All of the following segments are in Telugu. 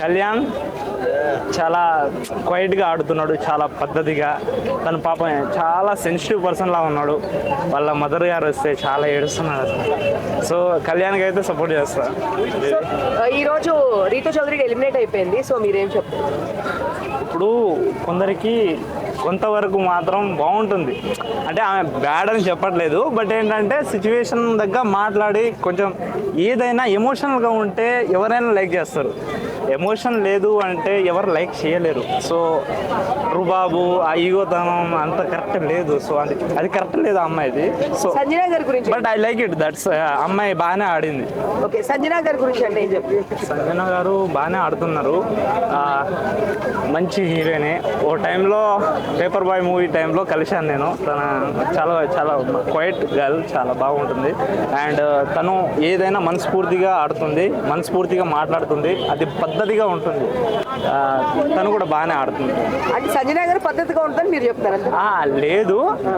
కళ్యాణ్ చాలా క్వైట్గా ఆడుతున్నాడు చాలా పద్ధతిగా. తన పాపం చాలా సెన్సిటివ్ పర్సన్ లా ఉన్నాడు. వాళ్ళ మదర్ గారు వస్తే చాలా ఏడుస్తున్నాడు అసలు. సో కళ్యాణ్కి అయితే సపోర్ట్ చేస్తా. సో ఈ రోజు రీతు చౌదరి ఎలిమినేట్ అయిపోయింది. సో మీరేం చెప్తారు ఇప్పుడు కొందరికి కొంతవరకు మాత్రం బాగుంటుంది. అంటే ఆమె బ్యాడ్ అని చెప్పట్లేదు. బట్ ఏంటంటే సిచ్యువేషన్ దగ్గర మాట్లాడి కొంచెం ఏదైనా ఎమోషనల్గా ఉంటే ఎవరైనా లైక్ చేస్తారు. ఎమోషన్ లేదు అంటే ఎవరు లైక్ చేయలేరు. సో రుబాబు ఆ ఈగోతనం అంత కరెక్ట్ లేదు. సో అది అది కరెక్ట్ లేదు అమ్మాయిది. సో సంజన గారి గురించి but I like it. That's అమ్మాయి బాగానే ఆడింది. ఓకే సంజన గారి గురించి అంటే ఏం సంజన గారు బాగానే ఆడుతున్నారు. మంచి హీరోయినే. ఓ టైంలో పేపర్ బాయ్ మూవీ టైంలో కలిశాను నేను. తన చాలా చాలా క్వైట్ గర్ల్ చాలా బాగుంటుంది. అండ్ తను ఏదైనా మనస్ఫూర్తిగా ఆడుతుంది మనస్ఫూర్తిగా మాట్లాడుతుంది. అది పద్ధతిగా ఉంటుంది. తను కూడా బాగానే ఆడుతుంది. అంటే సంజన గారు పద్ధతిగా ఉంటుందని మీరు చెప్తారు? లేదు.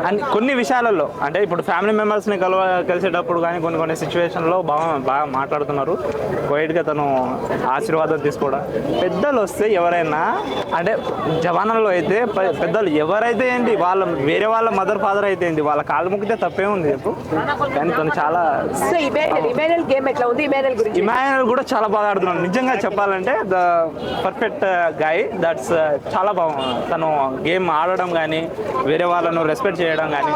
అని కొన్ని విషయాలలో అంటే ఇప్పుడు ఫ్యామిలీ మెంబర్స్ని కలవ కలిసేటప్పుడు కానీ కొన్ని కొన్ని సిచ్యువేషన్లో బాగా బాగా మాట్లాడుతున్నారు. క్వైట్గా తను ఆశీర్వాదం తీసుకోవడం. పెద్దలు వస్తే ఎవరైనా అంటే జవానంలో అయితే పెద్దలు ఎవరైతే ఏంటి వాళ్ళ వేరే వాళ్ళ మదర్ ఫాదర్ అయితే ఏంటి వాళ్ళ కాళ్ళు ముక్కితే తప్పే ఉంది చెప్పు కానీ తను చాలా ఇమానుయల్ కూడా చాలా బాగా ఆడుతున్నాడు. నిజంగా చెప్పాలంటే ద పర్ఫెక్ట్ గాయ్ దట్స్ చాలా బాగుంది తను గేమ్ ఆడడం కానీ వేరే వాళ్ళను రెస్పెక్ట్ చేయడం కానీ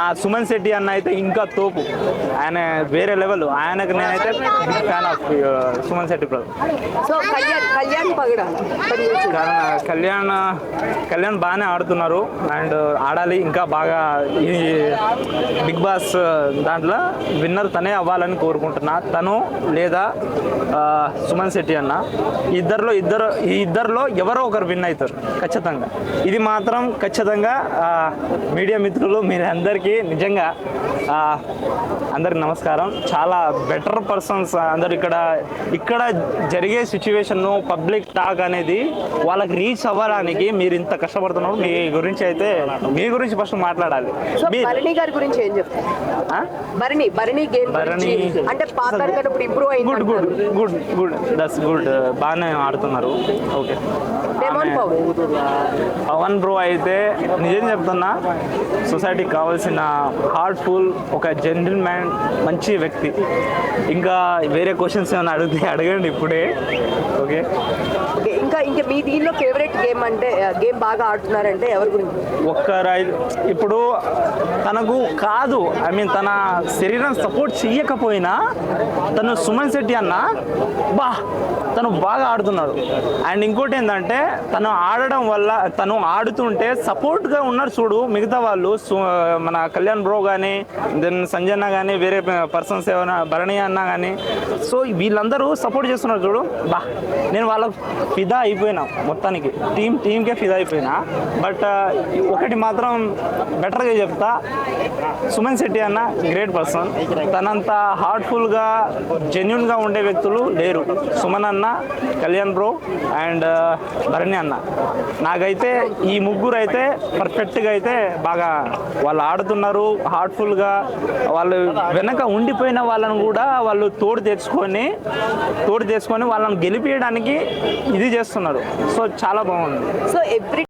ఆ సుమన్ శెట్టి అన్న అయితే ఇంకా తోపు. ఆయన వేరే లెవెల్ ఆయనకు నేనైతే fan of Suman Shetty so Kalyan Kalyan బాగానే ఆడుతున్నారు. అండ్ ఆడాలి. ఇంకా బాగా ఈ బిగ్ బాస్ దాంట్లో విన్నర్ తనే అవ్వాలని కోరుకుంటున్నా. తను లేదా సుమన్ శెట్టి అన్న. ఇద్దరిలో ఇద్దరు ఈ ఇద్దరిలో ఎవరో ఒకరు విన్ అవుతారు ఖచ్చితంగా. ఇది మాత్రం ఖచ్చితంగా మీడియా మిత్రులు మీరు అందరికీ నిజంగా అందరికి నమస్కారం. చాలా బెటర్ పర్సన్స్ అందరు ఇక్కడ ఇక్కడ జరిగే సిచ్యువేషన్ పబ్లిక్ టాక్ అనేది వాళ్ళకి రీచ్ అవ్వడానికి మీరు ఇంత కష్టపడుతున్నారు. మీ గురించి అయితే మీ గురించి ఫస్ట్ మాట్లాడాలి. భరణి గారి గురించి ఏం? భరణి భరణి గేమ్ భరణి అంటే good good good good that's good బాగానే ఆడుతున్నారు. ఓకే. పవన్ బ్రో అయితే నిజం చెప్తున్నా సొసైటీకి కావాల్సిన హార్ట్ఫుల్ ఒక జెంటిల్ మ్యాన్ మంచి వ్యక్తి. ఇంకా వేరే క్వశ్చన్స్ ఏమైనా అడిగితే అడగండి ఇప్పుడే. ఓకే. ఇంకా ఇంకా మీ దీనిలో ఫేవరెట్ గేమ్ అంటే గేమ్ బాగా ఆడుతున్నారంటే ఎవరి గురించి? ఒక్క ఇప్పుడు తనకు కాదు ఐ మీన్ తన శరీరం సపోర్ట్ చెయ్యకపోయినా తను సుమన్ శెట్టి అన్న బా తను బాగా ఆడుతున్నాడు. అండ్ ఇంకోటి ఏంటంటే తను ఆడడం వల్ల తను ఆడుతుంటే సపోర్ట్గా ఉన్నారు చూడు మిగతా వాళ్ళు. మన కళ్యాణ్ బ్రో కానీ దెన్ సంజయ్ కానీ వేరే పర్సన్స్ ఏమైనా భరణి అన్న కానీ సో వీళ్ళందరూ సపోర్ట్ చేస్తున్నారు చూడు. బా నేను వాళ్ళకు ఫిదా అయిపోయినా మొత్తానికి. టీం టీంకే ఫిదా అయిపోయినా. బట్ ఒకటి మాత్రం బెటర్గా చెప్తా. సుమన్ శెట్టి అన్న గ్రేట్ పర్సన్. తనంత హార్ట్ఫుల్గా జెన్యున్గా ఉండే వ్యక్తులు లేరు. సుమన్ అన్న కళ్యాణ్ బ్రో అండ్ భరణి అన్న. నాకైతే ఈ ముగ్గురు అయితే పర్ఫెక్ట్గా అయితే బాగా వాళ్ళు ఆడుతున్నారు. హార్ట్ఫుల్గా వాళ్ళు వెనక ఉండిపోయిన వాళ్ళని కూడా వాళ్ళు తోడు తెచ్చుకొని తోడు తెచ్చుకొని వాళ్ళని గెలిపించడానికి ఇది చేస్తున్నారు. సో చాలా బాగుంది. So every